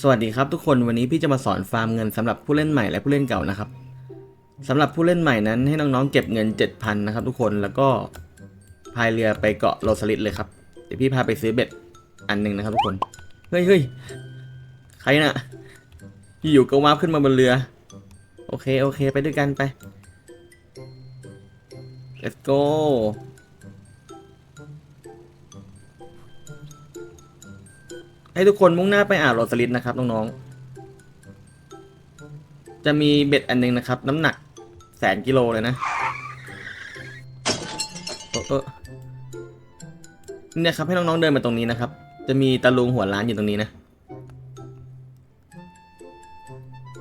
สวัสดีครับทุกคนวันนี้พี่จะมาสอนฟาร์มเงินสำหรับผู้เล่นใหม่และผู้เล่นเก่านะครับสำหรับผู้เล่นใหม่นั้นให้น้องๆเก็บเงิน 7,000นะครับทุกคนแล้วก็พายเรือไปเกาะโรสลิดเลยครับเดี๋ยวพี่พาไปซื้อเบ็ดอันหนึ่งนะครับทุกคนเฮ้ยเฮ้ยใครน่ะอยู่ๆก็วาร์ปขึ้นมาบนเรือ โอเคโอเคไปด้วยกันไป let's go ให้ทุกคนมุ่งหน้าไปอ่าวโรสลิดนะครับน้องๆ จะมีเบ็ดอันหนึงนะครับ น้ำหนักแสนกิโลเลยนะเออเออเนี่ยครับให้น้องๆเดินมาตรงนี้นะครับ จะมีตะลุงหัวร้านอยู่ตรงนี้นะ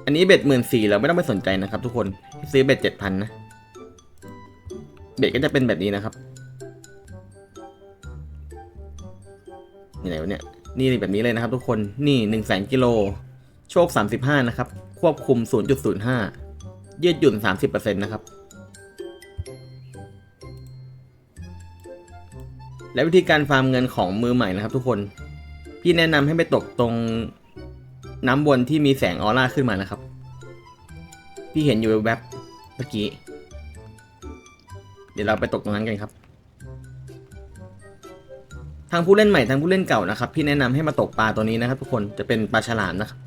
อันนี้เบ็ดหมื่นสี่เราไม่ต้องไปสนใจนะครับทุกคน ซื้อเบ็ดเจ็ดพันนะ เบ็ดก็จะเป็นแบบนี้นะครับนี่ไหนวะเนี่ย นี่แบบนี้เลยนะครับทุกคน นี่1นึ่งแสนกิโล โชค 35 นะครับ ควบคุม 0.05 ยืดหยุ่น 30%นะครับ และวิธีการฟาร์มเงินของมือใหม่นะครับทุกคน พี่แนะนำให้ไปตกตรงน้ำวนที่มีแสงออร่าขึ้นมานะครับ พี่เห็นอยู่แวบเมื่อกี้ เดี๋ยวเราไปตกตรงนั้นกันครับ ทางผู้เล่นใหม่ทางผู้เล่นเก่านะครับพี่แนะนำให้มาตกปลาตัวนี้นะครับ ทุกคนจะเป็นปลาฉลามนะครับ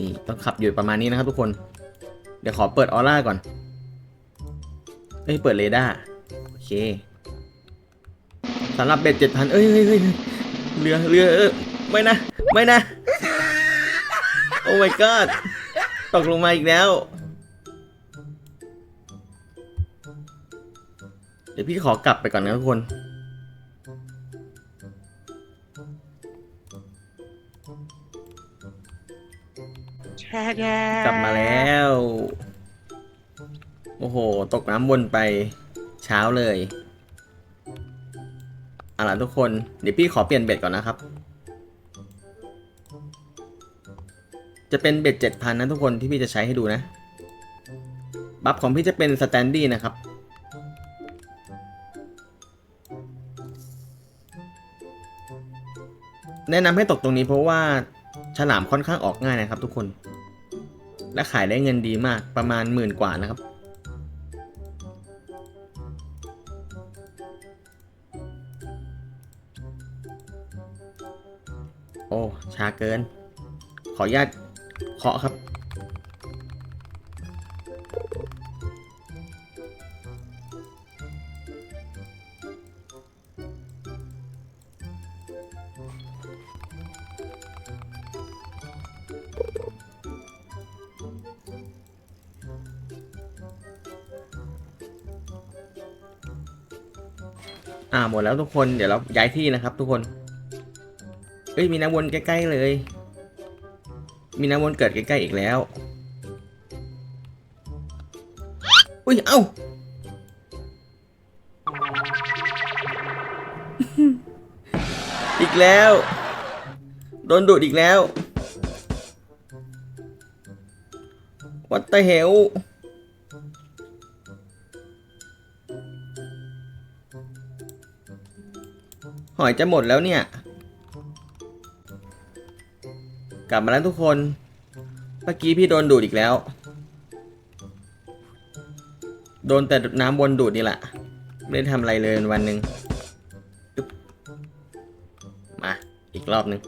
นี่ต้องขับอยู่ประมาณนี้นะครับ ทุกคน เดี๋ยวขอเปิดออร่าก่อนเอ้ยเปิดเรดาร์โอเคสำหรับเบ็ดเจ็ดพันเอ้ยเฮ้ยเฮ้ยเรือเรือเออไม่นะ ไม่นะ โอ้ my god ตกลงมาอีกแล้ว เดี๋ยวพี่ขอกลับไปก่อนนะทุกคนกลับมาแล้ว โอ้โห ตกน้ำวนไปเช้าเลยเอาล่ะทุกคน เดี๋ยวพี่ขอเปลี่ยนเบ็ดก่อนนะครับ จะเป็นเบ็ดเจ็ดพันนะทุกคนที่พี่จะใช้ให้ดูนะ บัฟของพี่จะเป็นสแตนดี้นะครับ แนะนำให้ตกตรงนี้เพราะว่าฉลามค่อนข้างออกง่ายนะครับ ทุกคน และขายได้เงินดีมากประมาณหมื่นกว่านะครับ โอ้ช้าเกิน ขออนุญาตเคาะครับ อ่าหมดแล้วทุกคนเดี๋ยวเราย้ายที่นะครับ ทุกคนเอ้ยมีน้ำวนใกล้ๆเลย มีน้ำวนเกิดใกล้ๆอีกแล้วอุ้ยเอ้าอีกแล้ว โดนดูดอีกแล้ว What the hell หอยจะหมดแล้วเนี่ย กลับมาแล้วทุกคน เมื่อกี้พี่โดนดูดอีกแล้ว โดนแต่น้ำวนดูดนี่แหละ ไม่ได้ทำอะไรเลยวันหนึ่งมา อีกรอบหนึ่ง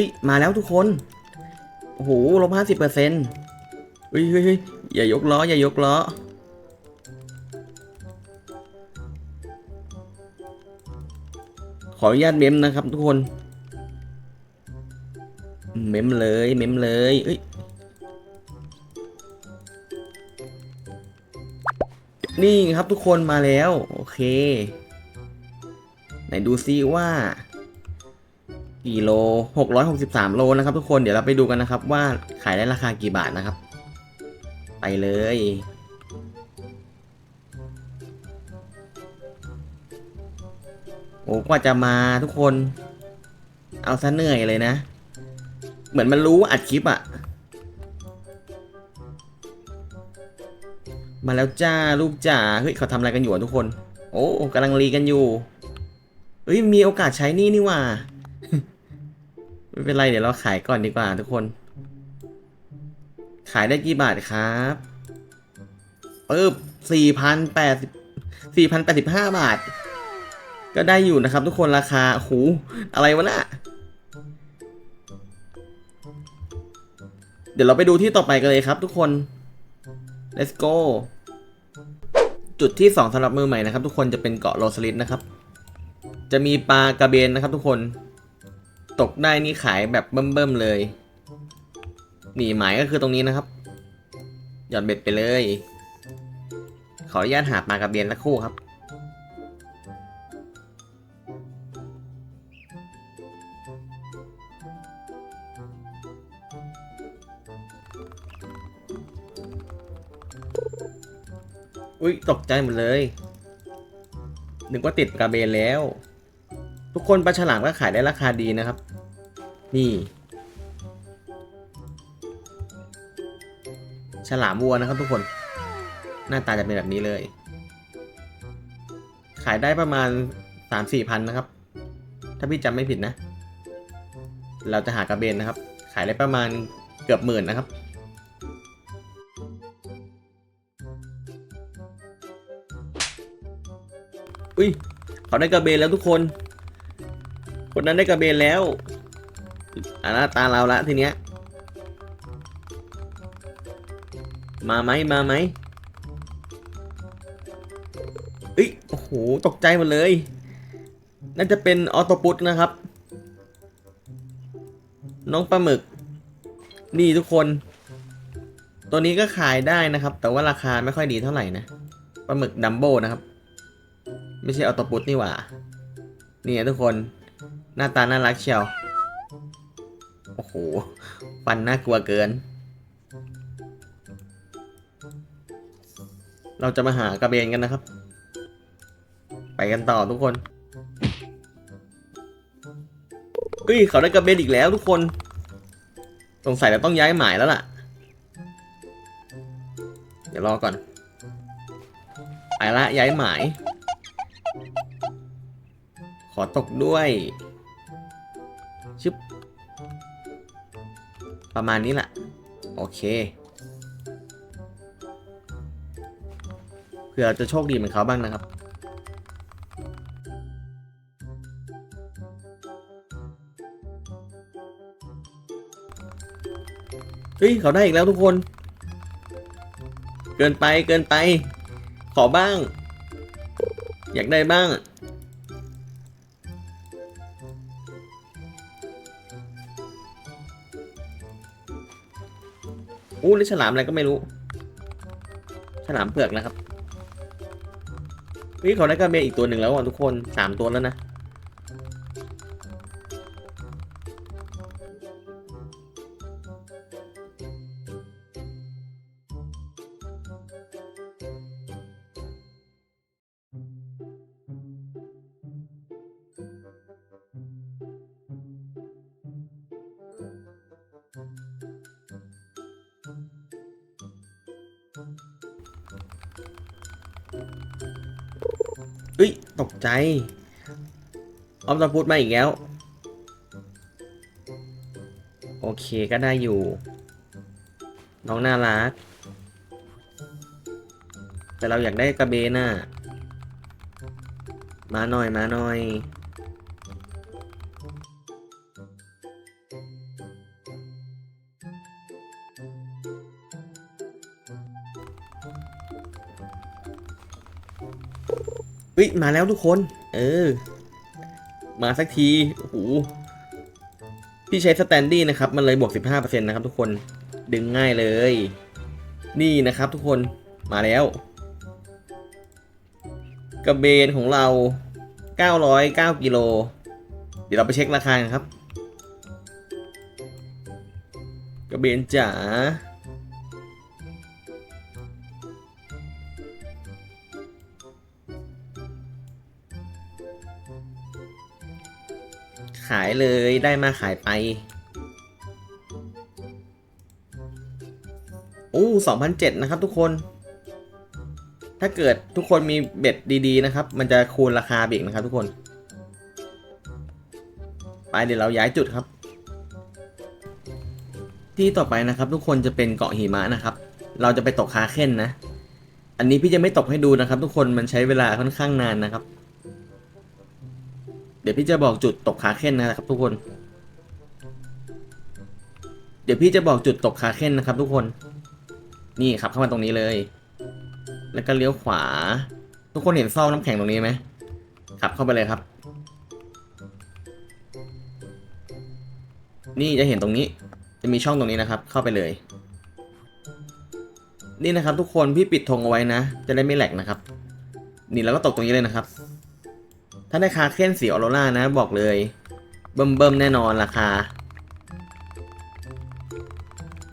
ฮ้ย มาแล้วทุกคน โอ้โหลบห้าสิบเปอร์เซ็นต์เฮ้ยเฮ้ยเฮ้ยอย่ายกล้อ อย่ายกล้อ ขออนุญาตเมมนะครับทุกคน เมมเลย เมมเลยเอ้ยนี่ครับทุกคนมาแล้ว โอเค ไหนดูซิว่า กี่โล 663 โลนะครับทุกคนเดี๋ยวเราไปดูกันนะครับ ว่าขายได้ราคากี่บาทนะครับ ไปเลย โอ้กว่าจะมาทุกคน เอาซะเหนื่อยเลยนะ เหมือนมันรู้ว่าอัดคลิปอะมาแล้วจ้าลูกจ๋าเฮ้ยเขาทำอะไรกันอยู่อะทุกคน โอ้กำลังรีกันอยู่เฮ้ยมีโอกาสใช้หนี่นี่ว่า ไม่เป็นไรเดี๋ยวเราขายก่อนดีกว่าทุกคน ขายได้กี่บาทครับปึ๊บสี่พันแปดสี่พันแปดสิบห้าบาท ก็ได้อยู่นะครับ ทุกคนราคาโอ้โหอะไรวะน่ะเดี๋ยวเราไปดูที่ต่อไปกันเลยครับ ทุกคน let's go จุดที่2สำหรับมือใหม่นะครับ ทุกคนจะเป็นเกาะโรสลิดนะครับ จะมีปลากระเบนนะครับ ทุกคน ตกได้นี่ขายแบบเบิ่มๆเลยหนีหมายก็คือตรงนี้นะครับ หย่อนเบ็ดไปเลย ขออนุญาตหาปลากระเบนสักคู่ครับ อุ้ยตกใจหมดเลย นึกว่าติดกระเบนแล้ว ทุกคนปลาฉลามก็ขายได้ราคาดีนะครับ นี่ฉลามวัวนะครับทุกคน หน้าตาจะเป็นแบบนี้เลย ขายได้ประมาณสามสี่พันนะครับ ถ้าพี่จำไม่ผิดนะ เราจะหากระเบนนะครับ ขายได้ประมาณเกือบหมื่นนะครับ อุ้ยเขาได้กระเบนแล้วทุกคน คนนั้นได้กระเบนแล้วอะละตาเราละทีเนี้ย มาไหมมาไหมเอ้ยโอ้โหตกใจหมดเลย น่าจะเป็นออโตปุตนะครับ น้องปลาหมึก นี่ทุกคน ตัวนี้ก็ขายได้นะครับ แต่ว่าราคาไม่ค่อยดีเท่าไหร่นะปลาหมึกดัมโบนะครับ ไม่ใช่ออโตปุตนี่หว่านี่ไงทุกคน หน้าตาน่ารักเชียว โอ้โห ฟันน่ากลัวเกิน เราจะมาหากระเบนกันนะครับ ไปกันต่อทุกคนเฮ้ยเขาได้กระเบนอีกแล้วทุกคน สงสัยเราต้องย้ายหมายแล้วล่ะ เดี๋ยวรอก่อนไปละย้ายหมาย ขอตกด้วย ประมาณนี้แหละ โอเคเผื่อจะโชคดีเหมือนเขาบ้างนะครับเฮ้ยเขาได้อีกแล้วทุกคน เกินไปเกินไป ขอบ้าง อยากได้บ้าง อู้หรือฉลามอะไรก็ไม่รู้ ฉลามเผือกนะครับนี่เขาได้กระเบนอีกตัวหนึ่งแล้วอะทุกคนสามตัวแล้วนะ เอ้ย ตกใจออมตะพูดมาอีกแล้ว โอเคก็ได้อยู่ น้องน่ารัก แต่เราอยากได้กระเบนน่ะ มาหน่อยมาหน่อย ฮ้ย มาแล้วทุกคน เออ มาสักที โอ้โห พี่ใช้สแตนดี้นะครับ มันเลยบวก 15%นะครับทุกคน ดึงง่ายเลย นี่นะครับทุกคน มาแล้ว กระเบนของเรา 909กิโล เดี๋ยวเราไปเช็คราคากันครับ กระเบนจ๋า ขายเลยได้มาขายไป โอ้สองพันเจ็ดนะครับทุกคน ถ้าเกิดทุกคนมีเบ็ดดีๆนะครับ มันจะคูณราคาเบรกนะครับทุกคน ไปเดี๋ยวเราย้ายจุดครับ ที่ต่อไปนะครับทุกคนจะเป็นเกาะหิมะนะครับ เราจะไปตกคาเข้นนะ อันนี้พี่จะไม่ตกให้ดูนะครับ ทุกคนมันใช้เวลาค่อนข้างนานนะครับ ดี๋ยวพี่จะบอกจุดตกคาเค้นนะครับ ทุกคน เดี๋ยวพี่จะบอกจุดตกคาเค้นนะครับ ทุกคน นี่ครับเข้ามาตรงนี้เลย แล้วก็เลี้ยวขวา ทุกคนเห็นซอกน้ำแข็งตรงนี้ไหมขับเข้าไปเลยครับ นี่จะเห็นตรงนี้ จะมีช่องตรงนี้นะครับ เข้าไปเลย นี่นะครับ ทุกคนพี่ปิดธงเอาไว้นะ จะได้ไม่แหลกนะครับ นี่แล้วก็ตกตรงนี้เลยนะครับ ถ้าได้คาเค้นสีออโรร่านะ บอกเลย เบิ่มเบิ่มแน่นอนราคา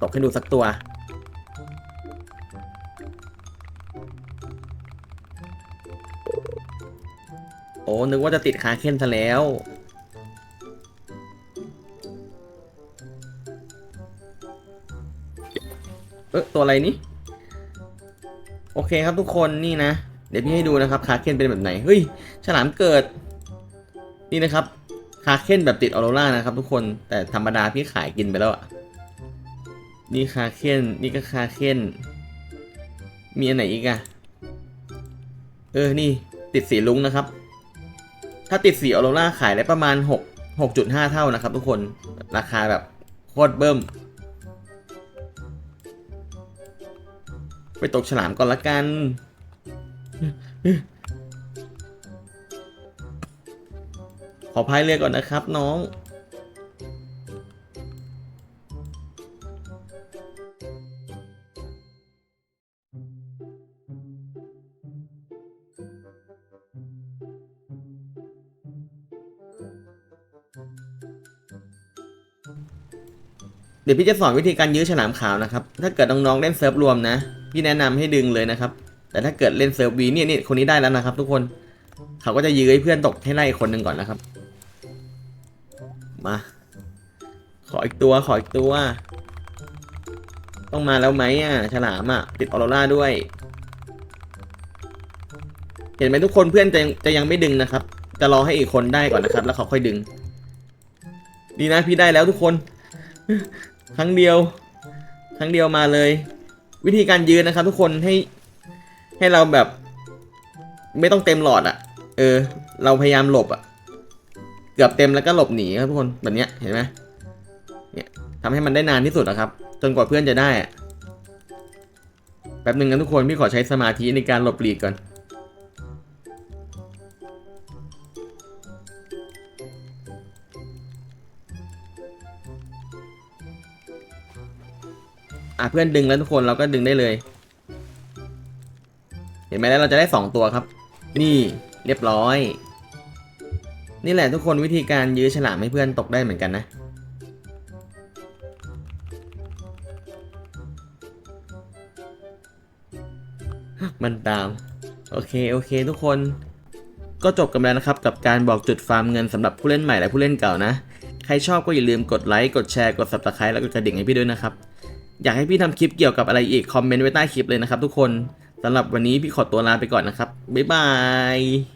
ตกให้ดูสักตัว โอ้ นึกว่าจะติดคาเค้นซะแล้วเออตัวอะไรนี่ โอเคครับทุกคนนี่นะ เดี๋ยวพี่ให้ดูนะครับคาเคนเป็นแบบไหนเฮ้ยฉลามเกิด นี่นะครับคาเคนแบบติดออโรร่านะครับ ทุกคนแต่ธรรมดาพี่ขายกินไปแล้วอะนี่คาเคนนี่ก็คาเคนมีอันไหนอีกอะเออนี่ติดสีลุ้งนะครับ ถ้าติดสีออโรร่าขายได้ประมาณ 6 6.5 เท่านะครับ ทุกคนราคาแบบโคตรเบิ่มไปตกฉลามก่อนละกัน ขอพายเรือก่อนนะครับ น้อง เดี๋ยวพี่จะสอนวิธีการยื้อฉลามขาวนะครับ ถ้าเกิดน้องๆเล่นเซิร์ฟรวมนะ พี่แนะนำให้ดึงเลยนะครับ แต่ถ้าเกิดเล่นเซิร์ฟวีเนี่ยนี่คนนี้ได้แล้วนะครับ ทุกคนเขาก็จะยื้อให้เพื่อนตกให้ไล่คนหนึ่งก่อนนะครับ มา ขออีกตัวขออีกตัว ต้องมาแล้วไหมอะฉลามอะ ติดออโรราด้วย เห็นไหมทุกคนเพื่อนจะจะยังไม่ดึงนะครับ จะรอให้อีกคนได้ก่อนนะครับ แล้วเขาค่อยดึง ดีนะพี่ได้แล้วทุกคน ครั้งเดียว ครั้งเดียวมาเลย วิธีการยืนนะครับ ทุกคนให้ ให้เราแบบ ไม่ต้องเต็มหลอดอะ่ะ เออ เราพยายามหลบอะ่ะ เกือบเต็มแล้วก็หลบหนีครับทุกคนแบบเนี้ยเห็นไหมเนี่ยทำให้มันได้นานที่สุดนะครับ จนกว่าเพื่อนจะได้อะแป๊บหนึ่งนะทุกคนพี่ขอใช้สมาธิในการหลบหลีกก่อนอะเพื่อนดึงแล้วทุกคนเราก็ดึงได้เลย เห็นไหมแล้วเราจะได้สองตัวครับ นี่เรียบร้อย นี่แหละทุกคนวิธีการยื้อฉลามให้เพื่อนตกได้เหมือนกันนะ มันตาม โอเคโอเค ทุกคน ก็จบกันแล้วนะครับ กับการบอกจุดฟาร์มเงินสำหรับผู้เล่นใหม่และผู้เล่นเก่านะ ใครชอบก็อย่าลืมกดไลค์กดแชร์กด subscribe แล้วก็กระดิ่งให้พี่ด้วยนะครับอยากให้พี่ทำคลิปเกี่ยวกับอะไรอีกคอมเมนต์ไว้ใต้คลิปเลยนะครับทุกคน สำหรับวันนี้พี่ขอตัวลาไปก่อนนะครับ บ๊ายบาย